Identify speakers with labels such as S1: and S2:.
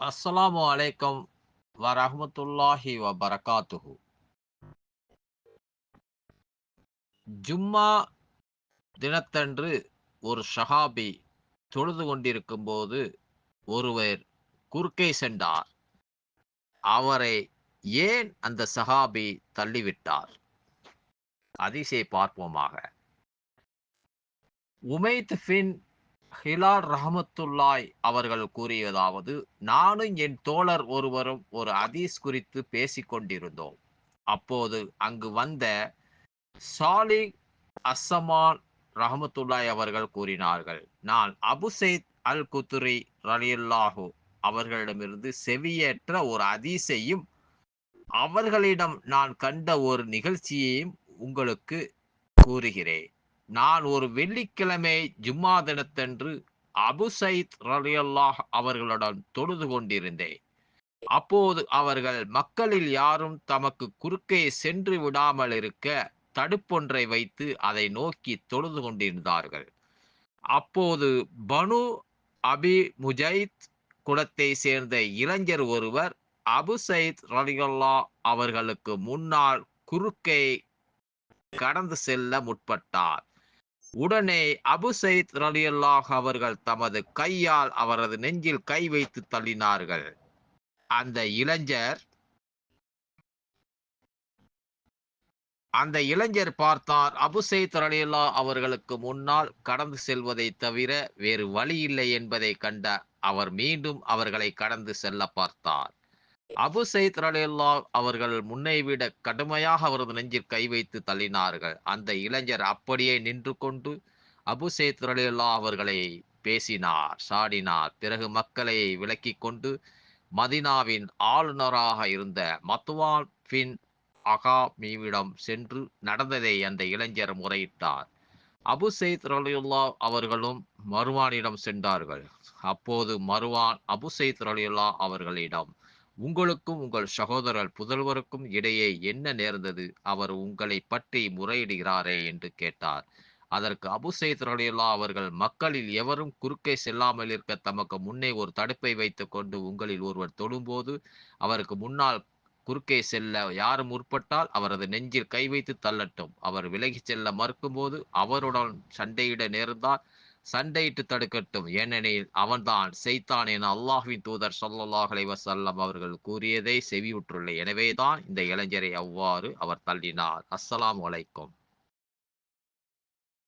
S1: அஸ்ஸலாமு அலைக்கம் வரஹ்மத்துல்லாஹி வபரகாத்துஹு. ஜும்மா தினத்தன்று ஒரு ஷஹாபி தொழுது கொண்டிருக்கும் போது ஒருவர் குறுக்கே சென்றார். அவரை ஏன் அந்த சஹாபி தள்ளிவிட்டார்? அதிசை பார்ப்போமாக. உமைத் பின் ஹிலால் ரஹமத்துல்லாய் அவர்கள் கூறியதாவது நானும் என் தோழர் ஒருவரும் ஒரு அதீஸ் குறித்து பேசிக்கொண்டிருந்தோம் அப்போது அங்கு வந்த சாலி அசமான் ரஹமத்துல்லாய் அவர்கள் கூறினார்கள் நான் அபு சைத் அல் குத்துரி ரலியல்லாஹு அவர்களிடமிருந்து செவியேற்ற ஒரு அதீசையும் அவர்களிடம் நான் கண்ட ஒரு நிகழ்ச்சியையும் உங்களுக்கு கூறுகிறேன். நான் ஒரு வெள்ளிக்கிழமை ஜும்மா தினத்தன்று அபு சயித் ரலியல்லாஹ் அவர்களுடன் தொழுது கொண்டிருந்தேன். அப்போது அவர்கள் மக்களில் யாரும் தமக்கு குறுக்கே சென்று விடாமல் இருக்க தடுப்பொன்றை வைத்து அதை நோக்கி தொழுது கொண்டிருந்தார்கள். அப்போது பனு அபி முஜைத் குலத்தை சேர்ந்த இளைஞர் ஒருவர் அபு சயித் ரலியல்லா அவர்களுக்கு முன்னால் குறுக்கை கடந்து செல்ல முற்பட்டார். உடனே அபு சயித் ரலியல்லாஹ் அவர்கள் தமது கையால் அவரது நெஞ்சில் கை வைத்து தள்ளினார்கள். அந்த இளைஞர் அந்த இளைஞர் பார்த்தார் அபு சயித் ரலியல்லா அவர்களுக்கு முன்னால் கடந்து செல்வதை தவிர வேறு வழி இல்லை என்பதை கண்ட அவர் மீண்டும் அவர்களை கடந்து செல்ல பார்த்தார். அபு சயித் ரலியுல்லா அவர்கள் முன்னை விட கடுமையாக அவரது நெஞ்சில் கை வைத்து தள்ளினார்கள். அந்த இளைஞர் அப்படியே நின்று கொண்டு அபு சயித் ரலியுல்லா அவர்களை பேசினார். சாடினார். பிறகு மக்களை விலக்கி கொண்டு மதினாவின் ஆளுநராக இருந்த மத்துவான் பின் அகாமீவிடம் சென்று நடந்ததை அந்த இளைஞர் முறையிட்டார். அபு சயித் ரலியுல்லா அவர்களும் மருவானிடம் சென்றார்கள். அப்போது மருவான் அபு சயித் ரலியுல்லா அவர்களிடம் உங்களுக்கும் உங்கள் சகோதரர் புதல்வருக்கும் இடையே என்ன நேர்ந்தது? அவர் உங்களை பற்றி முறையிடுகிறாரே என்று கேட்டார். அதற்கு அபு ரலியுல்லா அவர்கள் மக்களில் எவரும் குறுக்கே செல்லாமல் இருக்க தமக்கு முன்னே ஒரு தடுப்பை வைத்துக் கொண்டு உங்களில் ஒருவர் தொழும்போது அவருக்கு முன்னால் குறுக்கே செல்ல யாரும் முற்பட்டால் அவரது நெஞ்சில் கை வைத்து தள்ளட்டும். அவர் விலகி செல்ல மறுக்கும்போது அவருடன் சண்டையிட நேர்ந்தால் சண்டையிட்டு தடுக்கட்டும். ஏனெனில் அவன்தான் செய்தான் என அல்லாஹுவின் தூதர் ஸல்லல்லாஹு அலைஹி அவர்கள் கூறியதை செவியுற்றுள்ள. எனவேதான் இந்த இளைஞரை அவ்வாறு அவர் தள்ளினார். அஸ்ஸலாம் வலைக்கும்